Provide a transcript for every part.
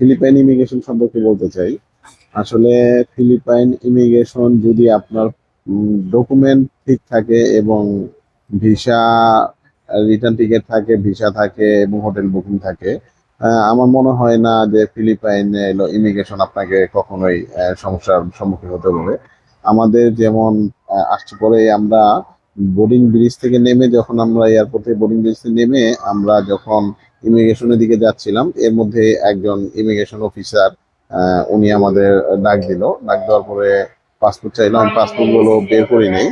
Philippine immigration সম্পর্কে বলতে চাই। আসলে ফিলিপাইন ইমিগ্রেশন যদি আপনার ডকুমেন্ট ঠিক থাকে এবং ভিসা রিটার্ন টিকিট থাকে ভিসা থাকে এবং হোটেল বুকিং থাকে আমার মনে হয় না যে ফিলিপাইনে ইমিগ্রেশন আপনাকে কখনোই সমস্যার সম্মুখীন হতে হবে। আমাদের যেমন আসছে পরে আমরা বোর্ডিং ব্রিজ থেকে নেমে যখন আমরা এয়ারপোর্টে বোর্ডিং ব্রিজ থেকে নেমে আমরা যখন ইমিগ্রেশনের দিকে যাচ্ছিলাম, এর মধ্যে একজন ইমিগ্রেশন অফিসার উনি আমাদের ডাক দিল। ডাক দেওয়ার পরে পাসপোর্ট চাইলাম পাসপোর্টগুলো বের করি নেই।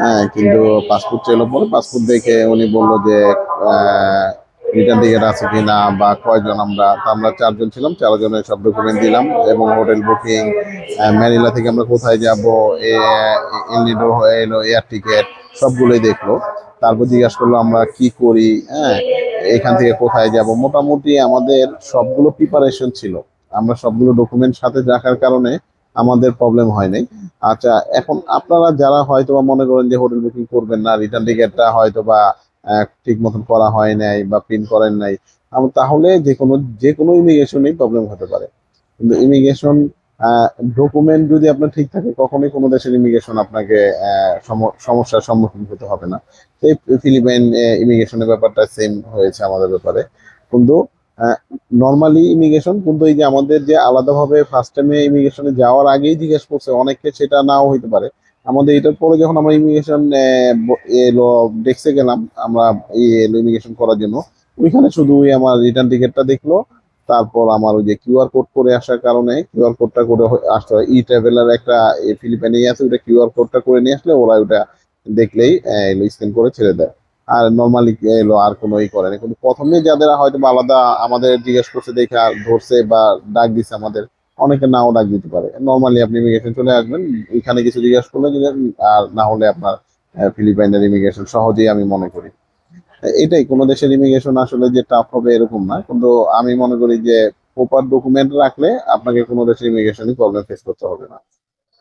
হ্যাঁ কিন্তু পাসপোর্ট চাইলো পরে পাসপোর্ট দেখে উনি বলল যে রিটার্ন টিকিট আছে কিনা বা কয়জন আমরা, তা আমরা চারজন ছিলাম, চারজনের সব ডকুমেন্ট দিলাম এবং হোটেল বুকিং ম্যানিলা থেকে আমরা কোথায় যাব এলনিডো হয়ে এলো এয়ার টিকিট সবগুলোই দেখল। তারপর জিজ্ঞাসা করল, আমরা কি করি? হ্যাঁ এখান থেকে কোথায় যাব? মোটামুটি আমাদের সবগুলো প্রিপারেশন ছিল। আমরা সবগুলো ডকুমেন্ট সাথে রাখার কারণে আমাদের প্রবলেম হয় নাই আচ্ছা এখন আপনারা যারা হয়তো বা মনে করেন যে হোটেল বুকিং করবেন না রিটার্ন টিকিটটা হয়তো বা ঠিক মতন করা হয় নাই বা প্রিন্ট করেন নাই তাহলে যে কোনো যে কোনো ইমিগ্রেশনেই প্রবলেম হতে পারে। কিন্তু ইমিগ্রেশন ডকুমেন্ট যদি আপনার ঠিক থাকে, কখনোই কোনো দেশের ইমিগ্রেশন আপনাকে সম- সমস্যার সম্মুখীন হতে হবে না। এই ফিলিপাইন ইমিগ্রেশনের ব্যাপারটা সেম হয়েছে আমাদের ব্যাপারে। কিন্তু নর্মালি ইমিগ্রেশন কিন্তু এই যে আমাদের যে আলাদাভাবে ফার্স্ট টাইমে ইমিগ্রেশনে যাওয়ার আগেই জিজ্ঞেস করছে, অনেককে সেটা নাও হইতে পারে। আমাদের এটার পরে যখন আমরা ইমিগ্রেশন এলো ডেস্কে গেলাম, আমরা ইমিগ্রেশন করার জন্য, ওইখানে শুধু ওই আমার রিটার্ন টিকিটটা দেখল তারপর আমার ওই যে কিউআর কোড করে আসার কারণে কিউআর কোডটা করে আসতে হয়। ই ট্রাভেলার একটা ফিলিপাইনে আছে ওটা কিউআর কোডটা করে নিয়ে আসলে ওরা ওটা দেখলেই স্ক্যান করে ছেড়ে দেয়। আর নর্মালি এলো, আর কোনো ই করে না। কিন্তু প্রথমে যাদের হয়তো আলাদা আমাদের জিজ্ঞেস করছে, দেখে আর ধরছে বা ডাক দিছে আমাদের, অনেকে নাও ডাক দিতে পারে। নর্মালি আপনি ইমিগ্রেশন চলে আসবেন, এখানে কিছু জিজ্ঞেস করলে আর না হলে আপনার ফিলিপাইনের ইমিগ্রেশন সহজেই আমি মনে করি। এটাই, কোনো দেশের ইমিগ্রেশন আসলে যে টাফ হবে এরকম না। কিন্তু আমি মনে করি যে প্রপার ডকুমেন্ট রাখলে আপনাকে কোনো দেশের ইমিগ্রেশনই প্রবলেম ফেস করতে হবে না।